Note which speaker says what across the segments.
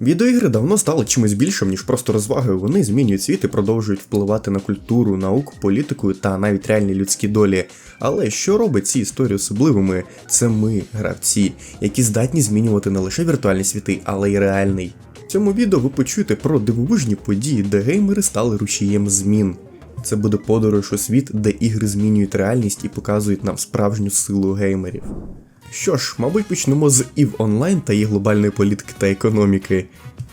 Speaker 1: Відеоігри давно стали чимось більшим, ніж просто розвагою. Вони змінюють світ і продовжують впливати на культуру, науку, політику та навіть реальні людські долі. Але що робить ці історії особливими? Це ми, гравці, які здатні змінювати не лише віртуальні світи, але й реальний. В цьому відео ви почуєте про дивовижні події, де геймери стали рушієм змін. Це буде подорож у світ, де ігри змінюють реальність і показують нам справжню силу геймерів. Що ж, мабуть, почнемо з EVE Online та її глобальної політики та економіки.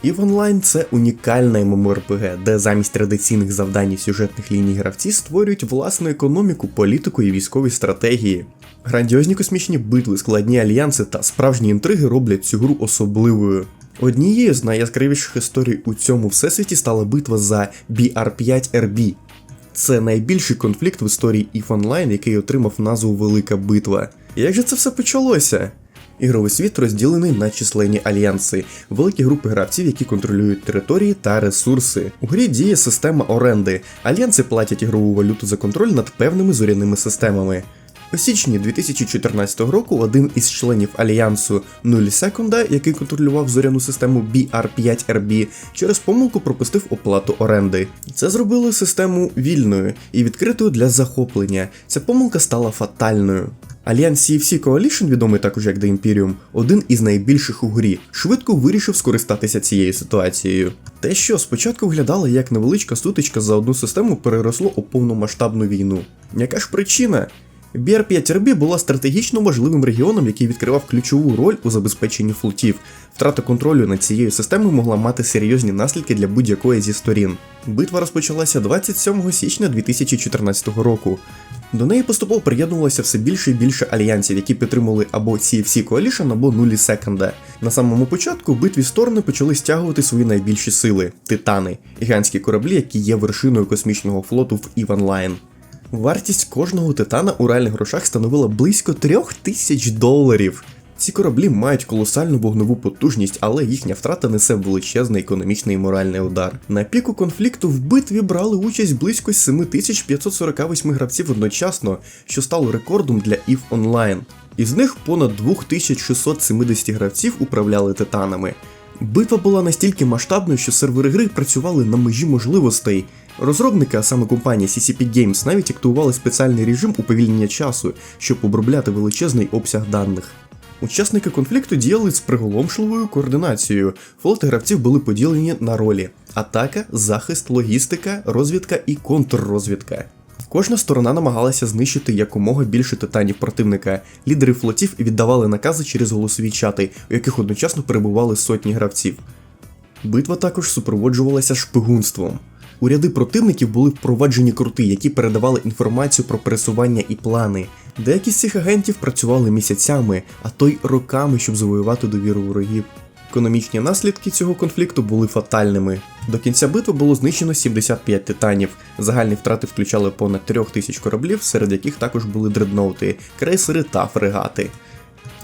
Speaker 1: EVE Online це унікальна MMORPG, де замість традиційних завдань і сюжетних ліній гравці створюють власну економіку, політику і військові стратегії. Грандіозні космічні битви, складні альянси та справжні інтриги роблять цю гру особливою. Однією з найяскравіших історій у цьому всесвіті стала битва за BR5RB. Це найбільший конфлікт в історії EVE Online, який отримав назву Велика Битва. Як же це все почалося? Ігровий світ розділений на численні альянси, великі групи гравців, які контролюють території та ресурси. У грі діє система оренди. Альянси платять ігрову валюту за контроль над певними зоряними системами. У січні 2014 року один із членів альянсу Нулі Секунда, який контролював зоряну систему BR5RB, через помилку пропустив оплату оренди. Це зробило систему вільною і відкритою для захоплення. Ця помилка стала фатальною. Альянс CFC Coalition, відомий також як The Imperium, один із найбільших у грі, швидко вирішив скористатися цією ситуацією. Те, що спочатку виглядало як невеличка сутичка за одну систему, переросло у повномасштабну війну. Яка ж причина? BR5RB була стратегічно важливим регіоном, який відкривав ключову роль у забезпеченні флотів. Втрата контролю над цією системою могла мати серйозні наслідки для будь-якої зі сторін. Битва розпочалася 27 січня 2014 року. До неї поступово приєднувалося все більше і більше альянсів, які підтримували або CFC Coalition, або нулі Секонда. На самому початку битві сторони почали стягувати свої найбільші сили титани, гігантські кораблі, які є вершиною космічного флоту в Online. Вартість кожного титана у реальних грошах становила близько 3000 доларів. Ці кораблі мають колосальну вогневу потужність, але їхня втрата несе величезний економічний і моральний удар. На піку конфлікту в битві брали участь близько 7548 гравців одночасно, що стало рекордом для EVE Online. Із них понад 2670 гравців управляли титанами. Битва була настільки масштабною, що сервери гри працювали на межі можливостей. Розробники, а саме компанія CCP Games, навіть активували спеціальний режим уповільнення часу, щоб обробляти величезний обсяг даних. Учасники конфлікту діяли з приголомшливою координацією. Флоти гравців були поділені на ролі: атака, захист, логістика, розвідка і контррозвідка. Кожна сторона намагалася знищити якомога більше титанів противника. Лідери флотів віддавали накази через голосові чати, у яких одночасно перебували сотні гравців. Битва також супроводжувалася шпигунством. У ряди противників були впроваджені крути, які передавали інформацію про пересування і плани. Деякі з цих агентів працювали місяцями, а то й роками, щоб завоювати довіру ворогів. Економічні наслідки цього конфлікту були фатальними. До кінця битви було знищено 75 титанів. Загальні втрати включали понад 3000 кораблів, серед яких також були дредноути, крейсери та фрегати.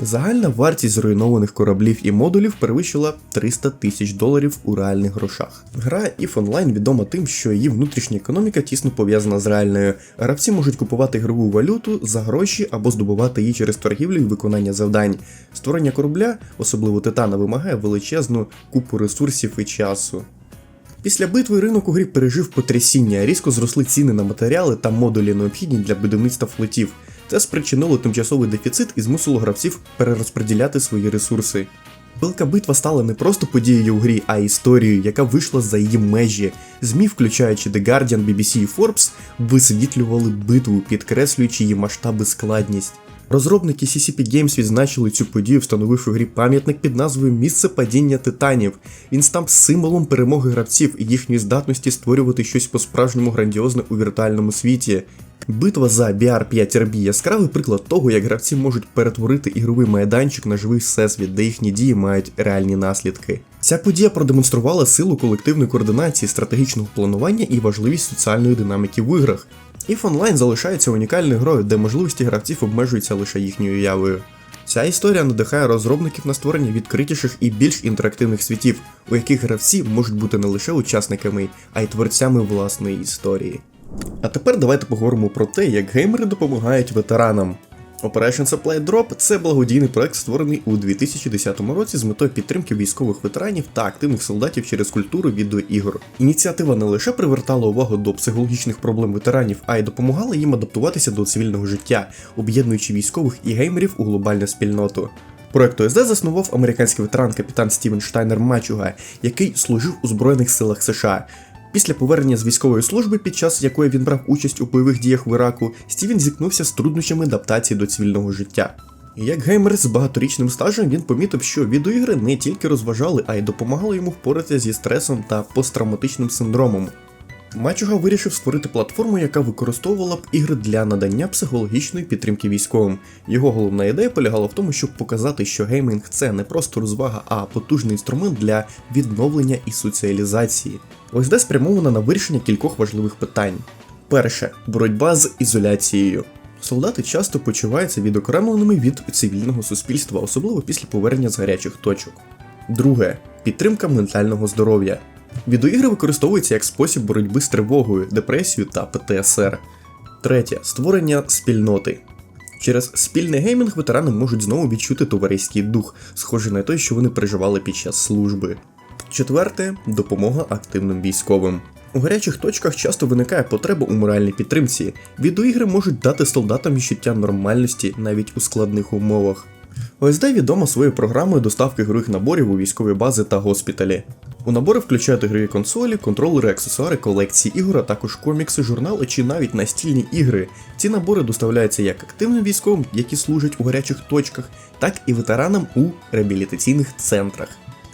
Speaker 1: Загальна вартість зруйнованих кораблів і модулів перевищила 300 тисяч доларів у реальних грошах. Гра EVE Online відома тим, що її внутрішня економіка тісно пов'язана з реальною. Гравці можуть купувати ігрову валюту за гроші або здобувати її через торгівлю і виконання завдань. Створення корабля, особливо титана, вимагає величезну купу ресурсів і часу. Після битви ринок у грі пережив потрясіння, різко зросли ціни на матеріали та модулі, необхідні для будівництва флотів. Це спричинило тимчасовий дефіцит і змусило гравців перерозподіляти свої ресурси. Велика битва стала не просто подією у грі, а історією, яка вийшла за її межі. ЗМІ, включаючи The Guardian, BBC і Forbes, висвітлювали битву, підкреслюючи її масштаби складність. Розробники CCP Games відзначили цю подію, встановивши грі пам'ятник під назвою Місце падіння титанів. Він став символом перемоги гравців і їхньої здатності створювати щось по-справжньому грандіозне у віртуальному світі. Битва за BR5RB яскравий приклад того, як гравці можуть перетворити ігровий майданчик на живий всесвіт, де їхні дії мають реальні наслідки. Ця подія продемонструвала силу колективної координації, стратегічного планування і важливість соціальної динаміки в іграх. EVE Online залишається унікальною грою, де можливості гравців обмежуються лише їхньою уявою. Ця історія надихає розробників на створення відкритіших і більш інтерактивних світів, у яких гравці можуть бути не лише учасниками, а й творцями власної історії. А тепер давайте поговоримо про те, як геймери допомагають ветеранам. Operation Supply Drop це благодійний проект, створений у 2010 році з метою підтримки військових ветеранів та активних солдатів через культуру відеоігор. Ініціатива не лише привертала увагу до психологічних проблем ветеранів, а й допомагала їм адаптуватися до цивільного життя, об'єднуючи військових і геймерів у глобальну спільноту. Проект ОСД заснував американський ветеран капітан Стівен Штайнер Мачуга, який служив у Збройних силах США. Після повернення з військової служби, під час якої він брав участь у бойових діях в Іраку, Стівен зіткнувся з труднощами адаптації до цивільного життя. Як геймер з багаторічним стажем він помітив, що відеоігри не тільки розважали, а й допомагали йому впоратися зі стресом та посттравматичним синдромом. Мачуга вирішив створити платформу, яка використовувала б ігри для надання психологічної підтримки військовим. Його головна ідея полягала в тому, щоб показати, що геймінг це не просто розвага, а потужний інструмент для відновлення і соціалізації. Ось де спрямована на вирішення кількох важливих питань. Перше боротьба з ізоляцією. Солдати часто почуваються відокремленими від цивільного суспільства, особливо після повернення з гарячих точок. Друге підтримка ментального здоров'я. Відеоігри використовуються як спосіб боротьби з тривогою, депресією та ПТСР. Третє створення спільноти. Через спільний геймінг ветерани можуть знову відчути товариський дух, схожий на той, що вони переживали під час служби. Четверте допомога активним військовим. У гарячих точках часто виникає потреба у моральній підтримці. Відеоігри можуть дати солдатам відчуття нормальності навіть у складних умовах. ОСД відома своєю програмою доставки ігрових наборів у військові бази та госпіталі. У набори включають ігрові консолі, контролери, аксесуари, колекції ігор, а також комікси, журнали чи навіть настільні ігри. Ці набори доставляються як активним військовим, які служать у гарячих точках, так і ветеранам у реабілітаційних центрах.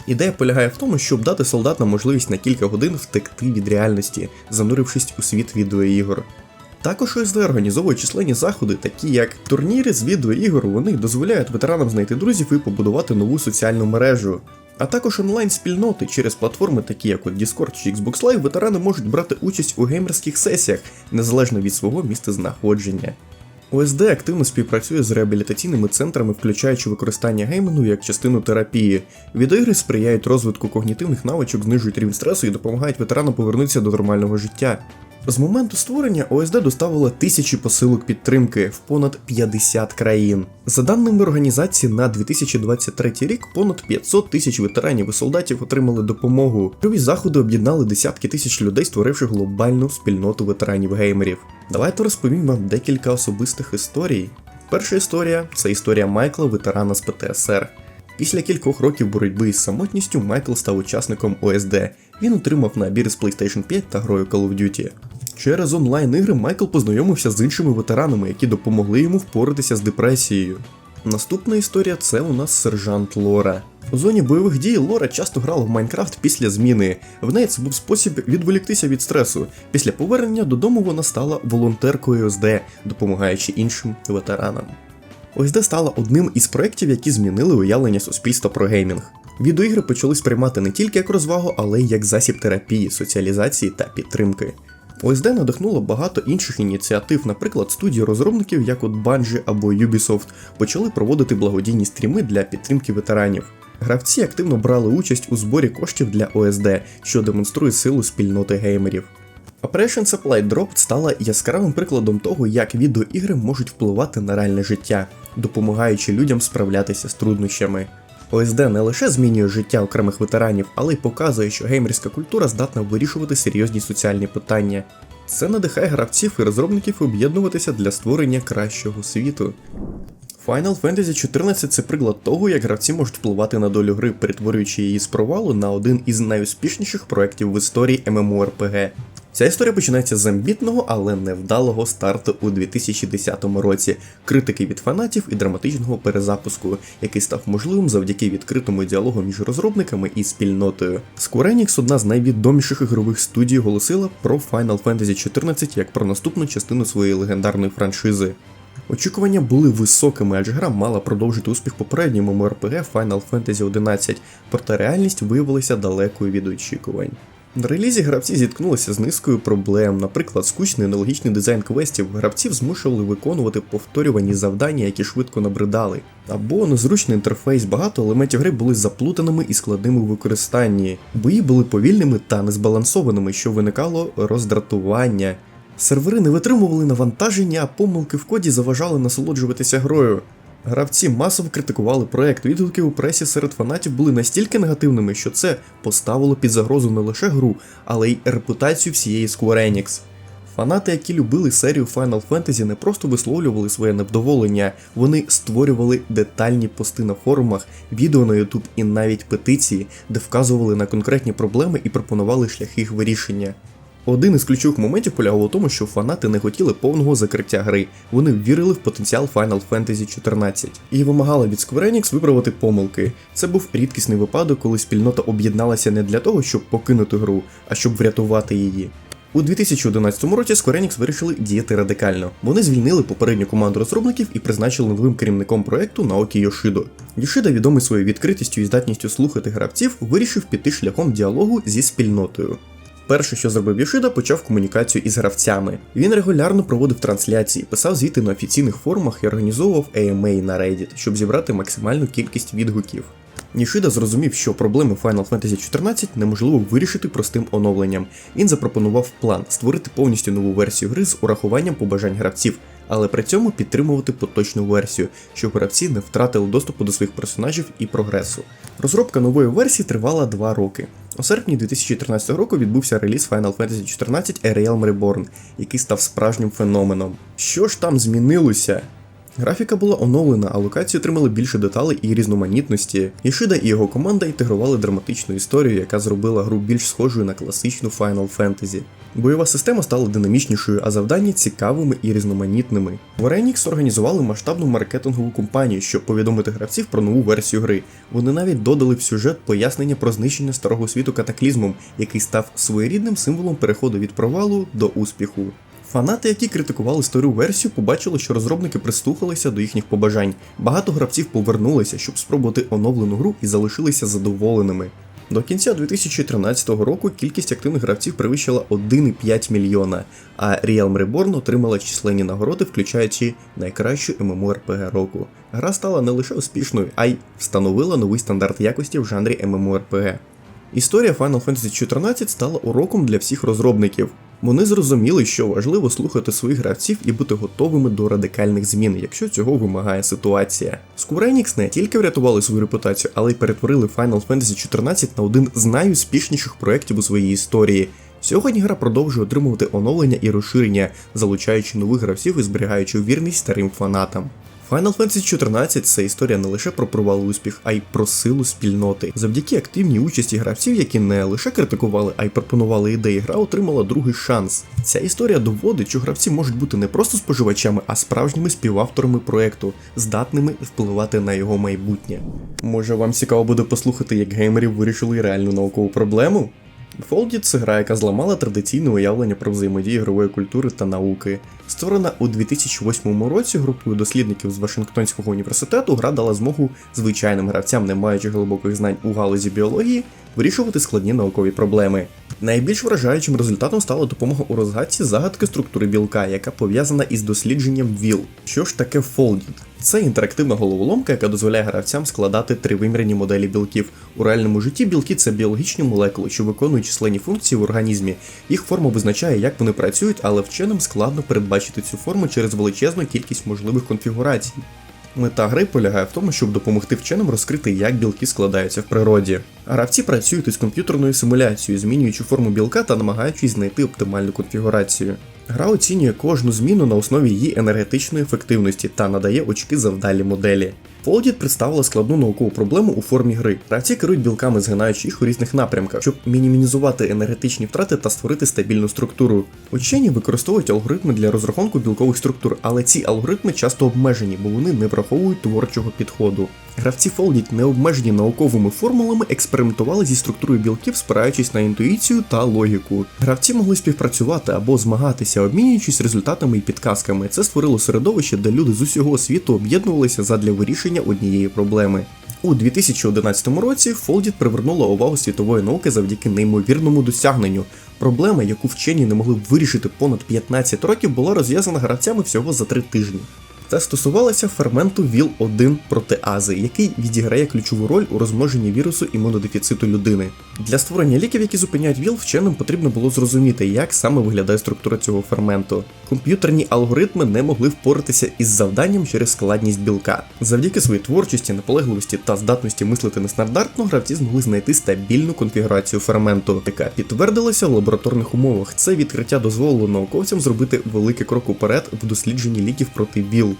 Speaker 1: Ідея полягає в тому, щоб дати солдатам можливість на кілька годин втекти від реальності, занурившись у світ відеоігор. Також ОСД організовує численні заходи, такі як турніри з відеоігор, вони дозволяють ветеранам знайти друзів і побудувати нову соціальну мережу. А також онлайн-спільноти через платформи, такі як от Discord чи Xbox Live, ветерани можуть брати участь у геймерських сесіях незалежно від свого місця знаходження. ОСД активно співпрацює з реабілітаційними центрами, включаючи використання геймену як частину терапії. Відеоігри сприяють розвитку когнітивних навичок, знижують рівень стресу і допомагають ветеранам повернутися до нормального життя. З моменту створення ОСД доставило тисячі посилок підтримки в понад 50 країн. За даними організації, на 2023 рік понад 500 тисяч ветеранів і солдатів отримали допомогу. Кові заходи об'єднали десятки тисяч людей, створивши глобальну спільноту ветеранів-геймерів. Давайте розповім вам декілька особистих історій. Перша історія це історія Майкла, ветерана з ПТСР. Після кількох років боротьби із самотністю Майкл став учасником ОСД. Він отримав набір з PlayStation 5 та грою Call of Duty. Через онлайн-ігри Майкл познайомився з іншими ветеранами, які допомогли йому впоратися з депресією. Наступна історія це у нас сержант Лора. У зоні бойових дій Лора часто грала в Майнкрафт після зміни. В неї це був спосіб відволіктися від стресу. Після повернення додому вона стала волонтеркою ОСД, допомагаючи іншим ветеранам. ОСД стала одним із проєктів, які змінили уявлення суспільства про геймінг. Відеоігри почали сприймати не тільки як розвагу, але й як засіб терапії, соціалізації та підтримки. ОСД надихнуло багато інших ініціатив, наприклад, студії розробників, як от Bungie або Ubisoft, почали проводити благодійні стріми для підтримки ветеранів. Гравці активно брали участь у зборі коштів для ОСД, що демонструє силу спільноти геймерів. Operation Supply Drop стала яскравим прикладом того, як відеоігри можуть впливати на реальне життя, допомагаючи людям справлятися з труднощами. ОСД не лише змінює життя окремих ветеранів, але й показує, що геймерська культура здатна вирішувати серйозні соціальні питання. Це надихає гравців і розробників об'єднуватися для створення кращого світу. Final Fantasy 14 це приклад того, як гравці можуть впливати на долю гри, перетворюючи її з провалу на один із найуспішніших проєктів в історії MMORPG. Ця історія починається з амбітного, але невдалого старту у 2010 році, критики від фанатів і драматичного перезапуску, який став можливим завдяки відкритому діалогу між розробниками і спільнотою. Square Enix, одна з найвідоміших ігрових студій, оголосила про Final Fantasy 14 як про наступну частину своєї легендарної франшизи. Очікування були високими, адже гра мала продовжити успіх попередньому MMORPG Final Fantasy 11, проте реальність виявилася далекою від очікувань. На релізі гравці зіткнулися з низкою проблем, наприклад, скучний нелогічний дизайн квестів, гравців змушували виконувати повторювані завдання, які швидко набридали. Або незручний інтерфейс, багато елементів гри були заплутаними і складними у використанні. Бої були повільними та незбалансованими, що виникало роздратування. Сервери не витримували навантаження, а помилки в коді заважали насолоджуватися грою. Гравці масово критикували проект. Відгуки у пресі серед фанатів були настільки негативними, що це поставило під загрозу не лише гру, але й репутацію всієї Square Enix. Фанати, які любили серію Final Fantasy, не просто висловлювали своє невдоволення, вони створювали детальні пости на форумах, відео на YouTube і навіть петиції, де вказували на конкретні проблеми і пропонували шляхи їх вирішення. Один із ключових моментів полягав у тому, що фанати не хотіли повного закриття гри. Вони вірили в потенціал Final Fantasy 14 і вимагали від Square Enix виправити помилки. Це був рідкісний випадок, коли спільнота об'єдналася не для того, щоб покинути гру, а щоб врятувати її. У 2011 році Square Enix вирішили діяти радикально. Вони звільнили попередню команду розробників і призначили новим керівником проекту Наокі Йошидо. Йошида, відомий своєю відкритістю і здатністю слухати гравців, вирішив піти шляхом діалогу зі спільнотою. Перше, що зробив Йошида, почав комунікацію із гравцями. Він регулярно проводив трансляції, писав звіти на офіційних форумах і організовував AMA на Reddit, щоб зібрати максимальну кількість відгуків. Нішида зрозумів, що проблеми Final Fantasy 14 неможливо вирішити простим оновленням. Він запропонував план створити повністю нову версію гри з урахуванням побажань гравців, але при цьому підтримувати поточну версію, щоб гравці не втратили доступу до своїх персонажів і прогресу. Розробка нової версії тривала 2 роки. У серпні 2013 року відбувся реліз Final Fantasy 14 A Realm Reborn, який став справжнім феноменом. Що ж там змінилося? Графіка була оновлена, а локації отримали більше деталей і різноманітності. Ішида і його команда інтегрували драматичну історію, яка зробила гру більш схожою на класичну Final Fantasy. Бойова система стала динамічнішою, а завдання цікавими і різноманітними. В Enix організували масштабну маркетингову кампанію, щоб повідомити гравців про нову версію гри. Вони навіть додали в сюжет пояснення про знищення старого світу катаклізмом, який став своєрідним символом переходу від провалу до успіху. Фанати, які критикували стару версію, побачили, що розробники прислухалися до їхніх побажань. Багато гравців повернулися, щоб спробувати оновлену гру і залишилися задоволеними. До кінця 2013 року кількість активних гравців перевищила 1,5 мільйона, а Realm Reborn отримала численні нагороди, включаючи найкращу MMORPG року. Гра стала не лише успішною, а й встановила новий стандарт якості в жанрі MMORPG. Історія Final Fantasy 14 стала уроком для всіх розробників. Вони зрозуміли, що важливо слухати своїх гравців і бути готовими до радикальних змін, якщо цього вимагає ситуація. Square Enix не тільки врятували свою репутацію, але й перетворили Final Fantasy 14 на один з найуспішніших проєктів у своїй історії. Сьогодні гра продовжує отримувати оновлення і розширення, залучаючи нових гравців і зберігаючи вірність старим фанатам. Final Fantasy 14 це історія не лише про провал успіх, а й про силу спільноти. Завдяки активній участі гравців, які не лише критикували, а й пропонували ідеї, гра отримала другий шанс. Ця історія доводить, що гравці можуть бути не просто споживачами, а справжніми співавторами проекту, здатними впливати на його майбутнє. Може вам цікаво буде послухати, як геймерів вирішили реальну наукову проблему? Folded – це гра, яка зламала традиційне уявлення про взаємодію ігрової культури та науки. Створена у 2008 році групою дослідників з Вашингтонського університету, гра дала змогу звичайним гравцям, не маючи глибоких знань у галузі біології, вирішувати складні наукові проблеми. Найбільш вражаючим результатом стала допомога у розгадці загадки структури білка, яка пов'язана із дослідженням ВІЛ. Що ж таке Folded? Це інтерактивна головоломка, яка дозволяє гравцям складати тривимірні моделі білків. У реальному житті білки це біологічні молекули, що виконують численні функції в організмі. Їх форма визначає, як вони працюють, але вченим складно передбачити цю форму через величезну кількість можливих конфігурацій. Мета гри полягає в тому, щоб допомогти вченим розкрити, як білки складаються в природі. Гравці працюють із комп'ютерною симуляцією, змінюючи форму білка та намагаючись знайти оптимальну конфігурацію. Гра оцінює кожну зміну на основі її енергетичної ефективності та надає очки завдалі моделі. Folded представила складну наукову проблему у формі гри. Гравці керують білками, згинаючи їх у різних напрямках, щоб мінімізувати енергетичні втрати та створити стабільну структуру. Учені використовують алгоритми для розрахунку білкових структур, але ці алгоритми часто обмежені, бо вони не враховують творчого підходу. Гравці Folded, не обмежені науковими формулами, експериментували зі структурою білків, спираючись на інтуїцію та логіку. Гравці могли співпрацювати або змагатися, обмінюючись результатами і підказками. Це створило середовище, де люди з усього світу об'єднувалися задля вирішення однієї проблеми. У 2011 році Фолдіт привернула увагу світової науки завдяки неймовірному досягненню. Проблема, яку вчені не могли вирішити понад 15 років, була розв'язана гравцями всього за 3 тижні. Це стосувалося ферменту ВІЛ-1 протеази, який відіграє ключову роль у розмноженні вірусу імунодефіциту людини. Для створення ліків, які зупиняють ВІЛ, вченим потрібно було зрозуміти, як саме виглядає структура цього ферменту. Комп'ютерні алгоритми не могли впоратися із завданням через складність білка. Завдяки своїй творчості, наполегливості та здатності мислити нестандартно, гравці змогли знайти стабільну конфігурацію ферменту, яка підтвердилася в лабораторних умовах. Це відкриття дозволило науковцям зробити великий крок уперед в дослідженні ліків проти ВІЛ.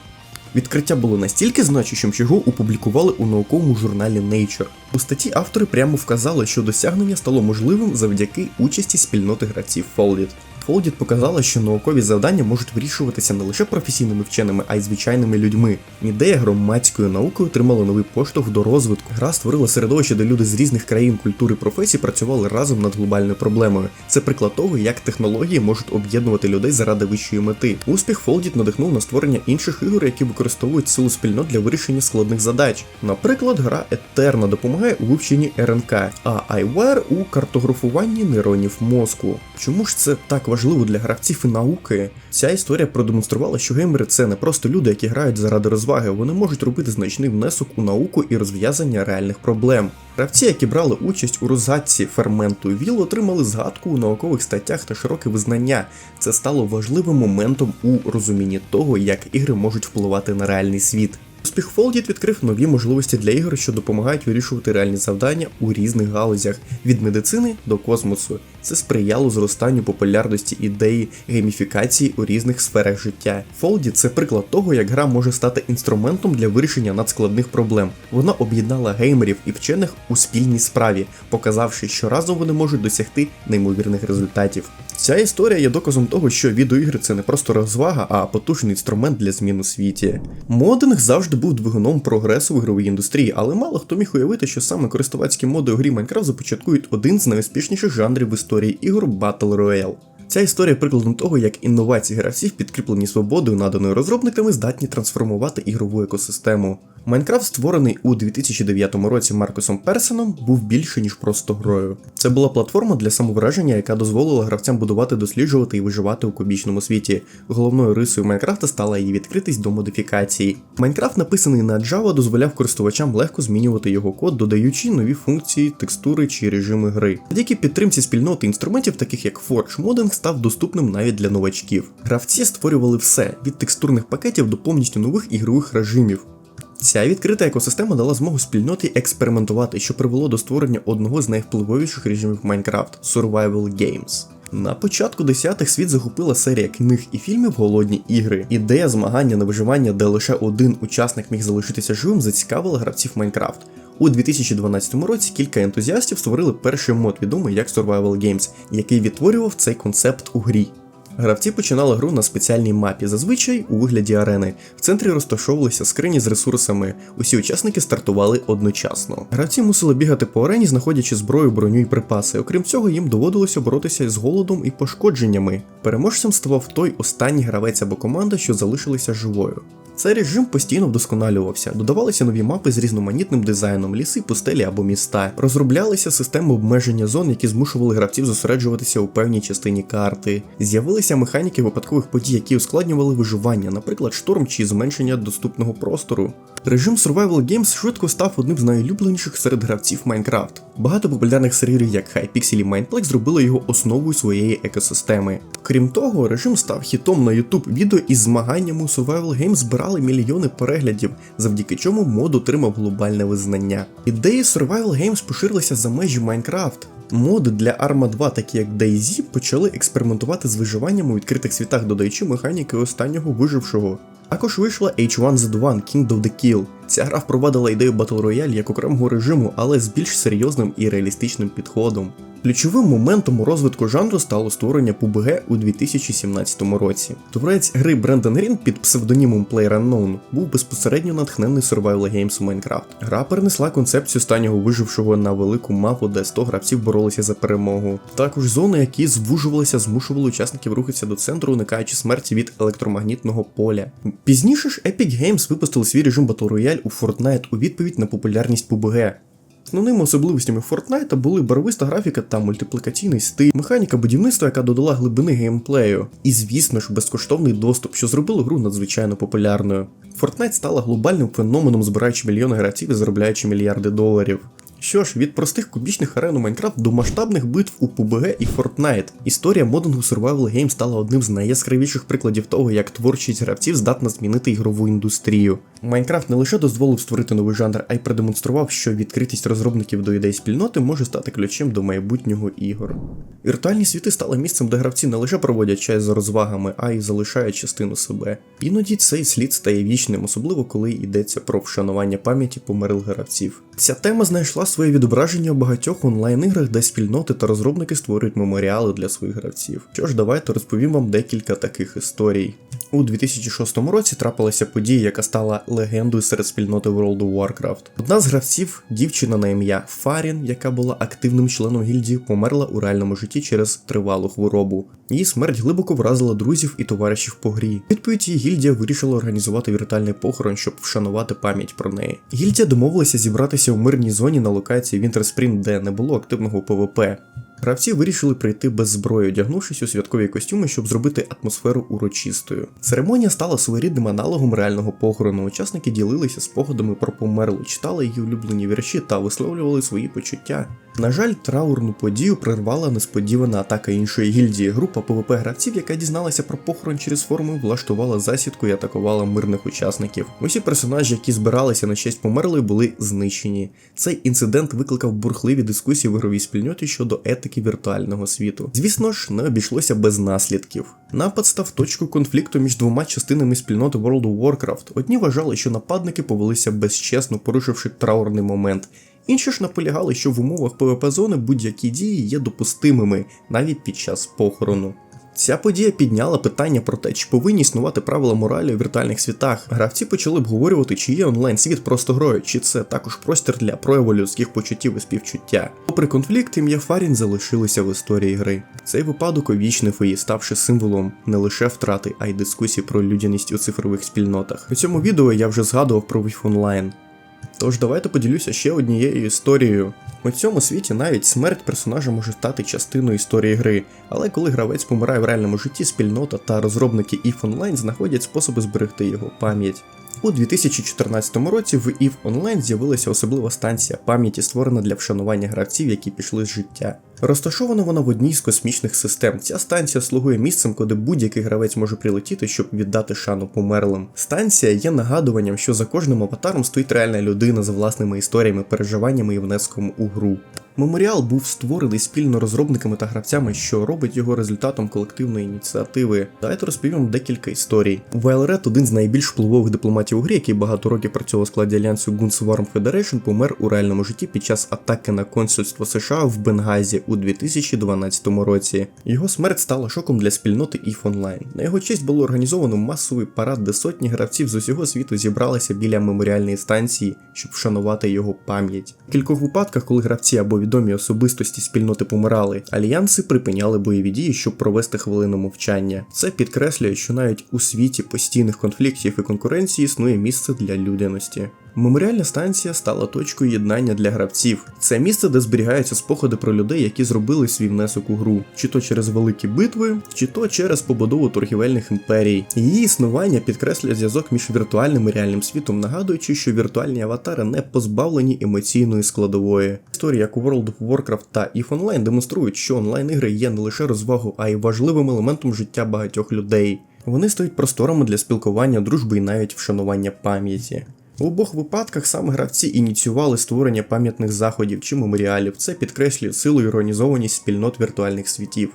Speaker 1: Відкриття було настільки значущим, що його опублікували у науковому журналі Nature. У статті автори прямо вказали, що досягнення стало можливим завдяки участі спільноти гравців Foldit. Foldit показала, що наукові завдання можуть вирішуватися не лише професійними вченими, а й звичайними людьми. Ідея громадської науки отримала новий поштовх до розвитку. Гра створила середовище, де люди з різних країн, культур і професій працювали разом над глобальною проблемою. Це приклад того, як технології можуть об'єднувати людей заради вищої мети. Успіх Foldit надихнув на створення інших ігор, які використовують силу спільнот для вирішення складних задач. Наприклад, гра Етерна допомагає у вивченні РНК, а iWire у картографуванні нейронів мозку. Чому ж це так важливо для гравців і науки? Ця історія продемонструвала, що геймери це не просто люди, які грають заради розваги, вони можуть робити значний внесок у науку і розв'язання реальних проблем. Гравці, які брали участь у розгадці ферменту ВІЛ, отримали згадку у наукових статтях та широке визнання. Це стало важливим моментом у розумінні того, як ігри можуть впливати на реальний світ. Успіх Foldit відкрив нові можливості для ігор, що допомагають вирішувати реальні завдання у різних галузях від медицини до космосу. Це сприяло зростанню популярності ідеї гейміфікації у різних сферах життя. Foldit – це приклад того, як гра може стати інструментом для вирішення надскладних проблем. Вона об'єднала геймерів і вчених у спільній справі, показавши, що разом вони можуть досягти неймовірних результатів. Ця історія є доказом того, що відеоігри це не просто розвага, а потужний інструмент для змін у світі. Модинг завжди був двигуном прогресу в ігровій індустрії, але мало хто міг уявити, що саме користувацькі моди у грі Minecraft започаткують один з найуспішніших жанрів в історії ігор Battle Royale. Ця історія прикладом того, як інновації гравців, підкріплені свободою, наданою розробниками, здатні трансформувати ігрову екосистему. Майнкрафт, створений у 2009 році Маркусом Персоном, був більше ніж просто грою. Це була платформа для самовираження, яка дозволила гравцям будувати, досліджувати і виживати у кубічному світі. Головною рисою Майнкрафта стала її відкритість до модифікації. Майнкрафт, написаний на Java, дозволяв користувачам легко змінювати його код, додаючи нові функції, текстури чи режими гри. Завдяки підтримці спільноти інструментів, таких як Forge, модинг став доступним навіть для новачків. Гравці створювали все від текстурних пакетів до повністю нових ігрових режимів. Ця відкрита екосистема дала змогу спільноті експериментувати, що привело до створення одного з найвпливовіших режимів Minecraft – Survival Games. На початку десятих світ захопила серія книг і фільмів Голодні ігри. Ідея змагання на виживання, де лише один учасник міг залишитися живим, зацікавила гравців Майнкрафт. У 2012 році кілька ентузіастів створили перший мод, відомий як Survival Games, який відтворював цей концепт у грі. Гравці починали гру на спеціальній мапі, зазвичай у вигляді арени. В центрі розташовувалися скрині з ресурсами. Усі учасники стартували одночасно. Гравці мусили бігати по арені, знаходячи зброю, броню і припаси. Окрім цього, їм доводилося боротися з голодом і пошкодженнями. Переможцем ставав той останній гравець або команда, що залишилися живою. Цей режим постійно вдосконалювався, додавалися нові мапи з різноманітним дизайном, ліси, пустелі або міста. Розроблялися системи обмеження зон, які змушували гравців зосереджуватися у певній частині карти. З'явилися механіки випадкових подій, які ускладнювали виживання, наприклад, шторм чи зменшення доступного простору. Режим Survival Games швидко став одним з найулюбленіших серед гравців Minecraft. Багато популярних серверів, як Hypixel і Mindplex, зробили його основою своєї екосистеми. Крім того, режим став хітом на YouTube відео із змаганнями у Survival Games збирали мільйони переглядів, завдяки чому мод отримав глобальне визнання. Ідеї Survival Games поширилися за межі Minecraft. Моди для Arma 2, такі як DayZ, почали експериментувати з виживанням у відкритих світах, додаючи механіки останнього вижившого. Також вийшла H1Z1 King of the Kill. Ця гра впровадила ідею Battle Royale як окремого режиму, але з більш серйозним і реалістичним підходом. Ключовим моментом у розвитку жанру стало створення PUBG у 2017 році. Творець гри Брендан Грін під псевдонімом PlayerUnknown був безпосередньо натхнений Survival Games у Minecraft. Гра перенесла концепцію останнього вижившого на велику мапу, де 100 гравців боролися за перемогу. Також зони, які звужувалися, змушували учасників рухатися до центру, уникаючи смерті від електромагнітного поля. Пізніше ж Epic Games випустили свій режим Battle Royale у Fortnite у відповідь на популярність PUBG. Основними особливостями Fortnite були барвиста графіка та мультиплікаційний стиль, механіка будівництва, яка додала глибини геймплею, і, звісно ж, безкоштовний доступ, що зробило гру надзвичайно популярною. Fortnite стала глобальним феноменом, збираючи мільйони гравців і заробляючи мільярди доларів. Що ж, від простих кубічних арен у Майнкрафт до масштабних битв у PUBG і Fortnite. Історія модингу Survival Game стала одним з найяскравіших прикладів того, як творчість гравців здатна змінити ігрову індустрію. Майнкрафт не лише дозволив створити новий жанр, а й продемонстрував, що відкритість розробників до ідей спільноти може стати ключем до майбутнього ігор. Віртуальні світи стали місцем, де гравці не лише проводять час за розвагами, а й залишають частину себе. Іноді цей слід стає вічним, особливо коли йдеться про вшанування пам'яті померлих гравців. Ця тема знайшла своє відображення у багатьох онлайн-іграх, де спільноти та розробники створюють меморіали для своїх гравців. Що ж, давайте розповім вам декілька таких історій. У 2006 році трапилася подія, яка стала легендою серед спільноти World of Warcraft. Одна з гравців, дівчина на ім'я Фарін, яка була активним членом гільдії, померла у реальному житті через тривалу хворобу. Її смерть глибоко вразила друзів і товаришів по грі. Відповідь її гільдія вирішила організувати віртуальний похорон, щоб вшанувати пам'ять про неї. Гільдія домовилася зібратися у мирній зоні на локації Вінтерспрінг, де не було активного ПВП. Гравці вирішили прийти без зброї, одягнувшись у святкові костюми, щоб зробити атмосферу урочистою. Церемонія стала своєрідним аналогом реального похорону. Учасники ділилися спогадами про померлу, читали її улюблені вірші та висловлювали свої почуття. На жаль, траурну подію прервала несподівана атака іншої гільдії. Група ПВП гравців, яка дізналася про похорон через форму, влаштувала засідку і атакувала мирних учасників. Усі персонажі, які збиралися на честь померлої, були знищені. Цей інцидент викликав бурхливі дискусії в ігровій спільноті щодо етики віртуального світу. Звісно ж, не обійшлося без наслідків. Напад став точкою конфлікту між двома частинами спільноти World of Warcraft. Одні вважали, що нападники повелися безчесно, порушивши траурний момент. Інші ж наполягали, що в умовах ПВП зони будь-які дії є допустимими навіть під час похорону. Ця подія підняла питання про те, чи повинні існувати правила моралі у віртуальних світах. Гравці почали обговорювати, чи є онлайн світ просто грою, чи це також простір для прояву людських почуттів і співчуття. Попри конфлікт, ім'я Фарін залишилося в історії гри. Цей випадок увічнив її, ставши символом не лише втрати, а й дискусій про людяність у цифрових спільнотах. У цьому відео я вже згадував про Віф онлайн. Тож давайте поділюся ще однією історією. У цьому світі навіть смерть персонажа може стати частиною історії гри, але коли гравець помирає в реальному житті, спільнота та розробники EVE Online знаходять способи зберегти його пам'ять. У 2014 році в EVE Online з'явилася особлива станція пам'яті, створена для вшанування гравців, які пішли з життя. Розташована вона в одній з космічних систем. Ця станція слугує місцем, куди будь-який гравець може прилетіти, щоб віддати шану померлим. Станція є нагадуванням, що за кожним аватаром стоїть реальна людина з власними історіями, переживаннями і внеском у гру. Меморіал був створений спільно розробниками та гравцями, що робить його результатом колективної ініціативи. Давайте розповім декілька історій. Вайлред, один з найбільш впливових дипломатів у грі, який багато років працював у складі альянсу Gunswarm Federation, помер у реальному житті під час атаки на консульство США в Бенгазі у 2012 році. Його смерть стала шоком для спільноти EVE Online. На його честь було організовано масовий парад, де сотні гравців з усього світу зібралися біля меморіальної станції, щоб вшанувати його пам'ять. В кількох випадках, коли гравці або відомі особистості спільноти помирали, альянси припиняли бойові дії, щоб провести хвилину мовчання. Це підкреслює, що навіть у світі постійних конфліктів і конкуренції існує місце для людяності. Меморіальна станція стала точкою єднання для гравців. Це місце, де зберігаються спогади про людей, які зробили свій внесок у гру, чи то через великі битви, чи то через побудову торгівельних імперій. Її існування підкреслює зв'язок між віртуальним і реальним світом, нагадуючи, що віртуальні аватари не позбавлені емоційної складової. Історії, як у World of Warcraft та EVE Online демонструють, що онлайн-ігри є не лише розвагою, а й важливим елементом життя багатьох людей. Вони стають просторами для спілкування, дружби і навіть вшанування пам'яті. У обох випадках саме гравці ініціювали створення пам'ятних заходів чи меморіалів. Це підкреслює силу і організованість спільнот віртуальних світів.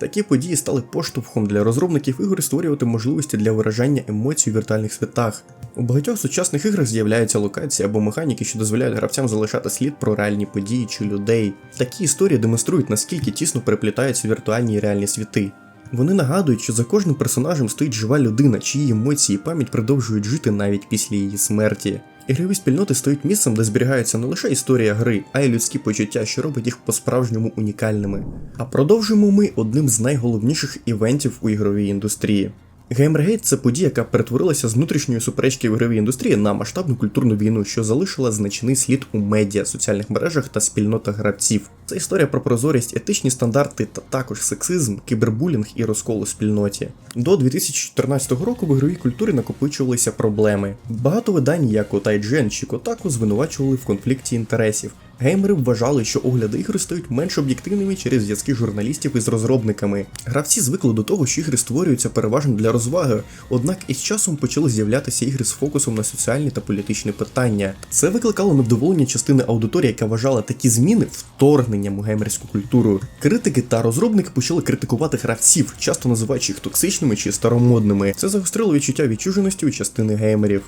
Speaker 1: Такі події стали поштовхом для розробників ігор створювати можливості для виражання емоцій у віртуальних світах. У багатьох сучасних іграх з'являються локації або механіки, що дозволяють гравцям залишати слід про реальні події чи людей. Такі історії демонструють, наскільки тісно переплітаються віртуальні і реальні світи. Вони нагадують, що за кожним персонажем стоїть жива людина, чиї емоції і пам'ять продовжують жити навіть після її смерті. Ігрові спільноти стають місцем, де зберігається не лише історія гри, а й людські почуття, що робить їх по-справжньому унікальними. А продовжуємо ми одним з найголовніших івентів у ігровій індустрії. Геймергейт це подія, яка перетворилася з внутрішньої суперечки в ігровій індустрії на масштабну культурну війну, що залишила значний слід у медіа, соціальних мережах та спільнотах гравців. Це історія про прозорість, етичні стандарти та також сексизм, кібербулінг і розкол у спільноті. До 2014 року в ігровій культурі накопичувалися проблеми. Багато видань, як от IGN чи Kotaku, звинувачували в конфлікті інтересів. Геймери вважали, що огляди ігор стають менш об'єктивними через зв'язки журналістів із розробниками. Гравці звикли до того, що ігри створюються переважно для розваги, однак із часом почали з'являтися ігри з фокусом на соціальні та політичні питання. Це викликало невдоволення частини аудиторії, яка вважала такі зміни вторгненням у геймерську культуру. Критики та розробники почали критикувати гравців, часто називаючи їх токсичними чи старомодними. Це загострило відчуття відчуженості у частини геймерів.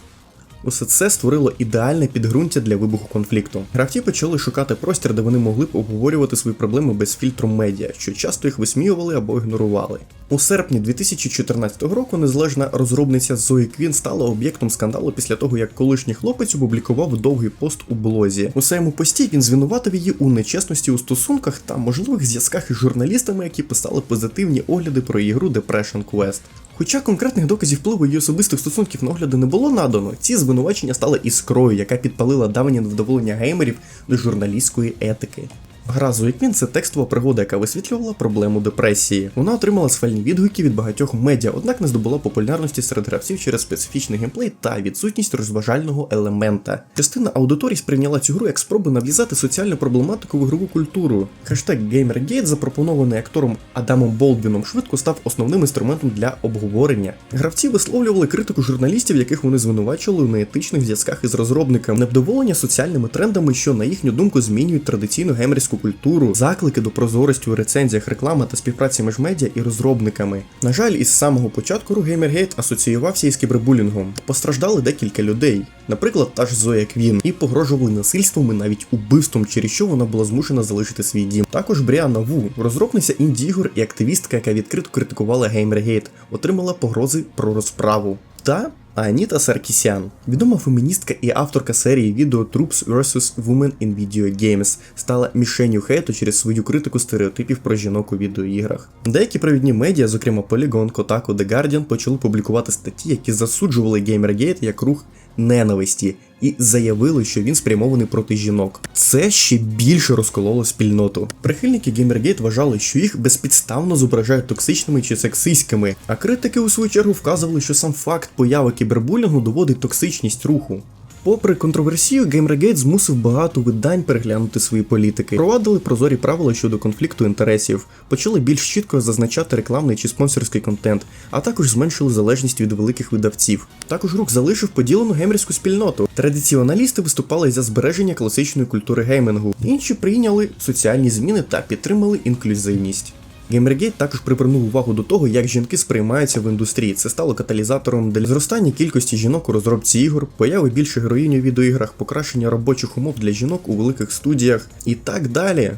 Speaker 1: Усе це створило ідеальне підґрунтя для вибуху конфлікту. Гравці почали шукати простір, де вони могли б обговорювати свої проблеми без фільтру медіа, що часто їх висміювали або ігнорували. У серпні 2014 року незалежна розробниця Зої Квін стала об'єктом скандалу після того, як колишній хлопець опублікував довгий пост у блозі. У своєму пості він звинуватив її у нечесності у стосунках та можливих зв'язках із журналістами, які писали позитивні огляди про ігру Depression Quest. Хоча конкретних доказів впливу її особистих стосунків на огляди не було надано, ці звинувачення стали іскрою, яка підпалила давнє невдоволення геймерів до журналістської етики. Гра Зоїкмін це текстова пригода, яка висвітлювала проблему депресії. Вона отримала схвальні відгуки від багатьох медіа, однак не здобула популярності серед гравців через специфічний геймплей та відсутність розважального елемента. Частина аудиторій сприйняла цю гру як спробу нав'язати соціальну проблематику в ігрову культуру. Хештег GamerGate, запропонований актором Адамом Болдвіном, швидко став основним інструментом для обговорення. Гравці висловлювали критику журналістів, яких вони звинувачували у неетичних зв'язках із розробниками, невдоволення соціальними трендами, що на їхню думку змінюють традиційну геймерську культуру, заклики до прозорості у рецензіях, реклами та співпраці між медіа і розробниками. На жаль, із самого початку Gamergate асоціювався із кібербулінгом. Постраждали декілька людей, наприклад, та ж Зоя Квін, і погрожували насильством і навіть убивством, через що вона була змушена залишити свій дім. Також Бріана Ву, розробниця інді-ігор і активістка, яка відкрито критикувала Gamergate, отримала погрози про розправу. Та Аніта Саркісян, відома феміністка і авторка серії відео Troops vs. Women in Video Games, стала мішенью хейту через свою критику стереотипів про жінок у відеоіграх. Деякі провідні медіа, зокрема Polygon, Kotaku, The Guardian, почали публікувати статті, які засуджували Gamergate як рух ненависті і заявили, що він спрямований проти жінок. Це ще більше розкололо спільноту. Прихильники Геймергейт вважали, що їх безпідставно зображають токсичними чи сексистськими, а критики у свою чергу вказували, що сам факт появи кібербулінгу доводить токсичність руху. Попри контроверсію, GamerGate змусив багато видань переглянути свої політики, провадили прозорі правила щодо конфлікту інтересів, почали більш чітко зазначати рекламний чи спонсорський контент, а також зменшили залежність від великих видавців. Також рух залишив поділену геймерську спільноту. Традиціоналісти виступали за збереження класичної культури геймингу, інші прийняли соціальні зміни та підтримали інклюзивність. Gamergate також привернув увагу до того, як жінки сприймаються в індустрії. Це стало каталізатором для зростання кількості жінок у розробці ігор, появи більше героїнь у відеоіграх, покращення робочих умов для жінок у великих студіях і так далі.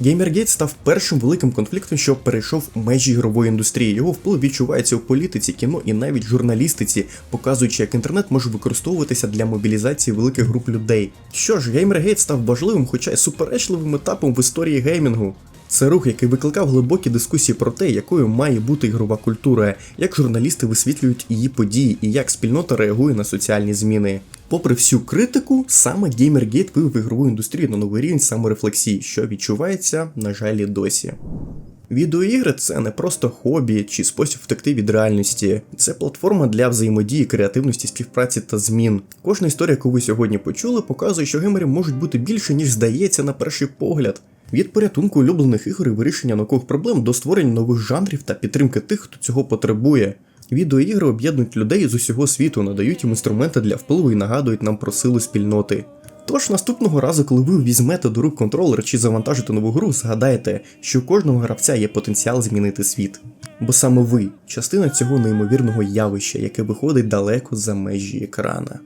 Speaker 1: Gamergate став першим великим конфліктом, що перейшов межі ігрової індустрії. Його вплив відчувається у політиці, кіно і навіть журналістиці, показуючи, як інтернет може використовуватися для мобілізації великих груп людей. Що ж, Gamergate став важливим, хоча й суперечливим етапом в історії геймінгу. Це рух, який викликав глибокі дискусії про те, якою має бути ігрова культура, як журналісти висвітлюють її події і як спільнота реагує на соціальні зміни. Попри всю критику, саме Gamergate вивів ігрову індустрію на новий рівень саморефлексії, що відчувається, на жаль, і досі. Відеоігри це не просто хобі чи спосіб втекти від реальності, це платформа для взаємодії, креативності, співпраці та змін. Кожна історія, яку ви сьогодні почули, показує, що геймери можуть бути більше, ніж здається на перший погляд. Від порятунку улюблених ігор і вирішення наукових проблем до створення нових жанрів та підтримки тих, хто цього потребує. Відеоігри об'єднують людей з усього світу, надають їм інструменти для впливу і нагадують нам про силу спільноти. Тож наступного разу, коли ви візьмете до рук контролер чи завантажите нову гру, згадайте, що у кожного гравця є потенціал змінити світ. Бо саме ви частина цього неймовірного явища, яке виходить далеко за межі екрана.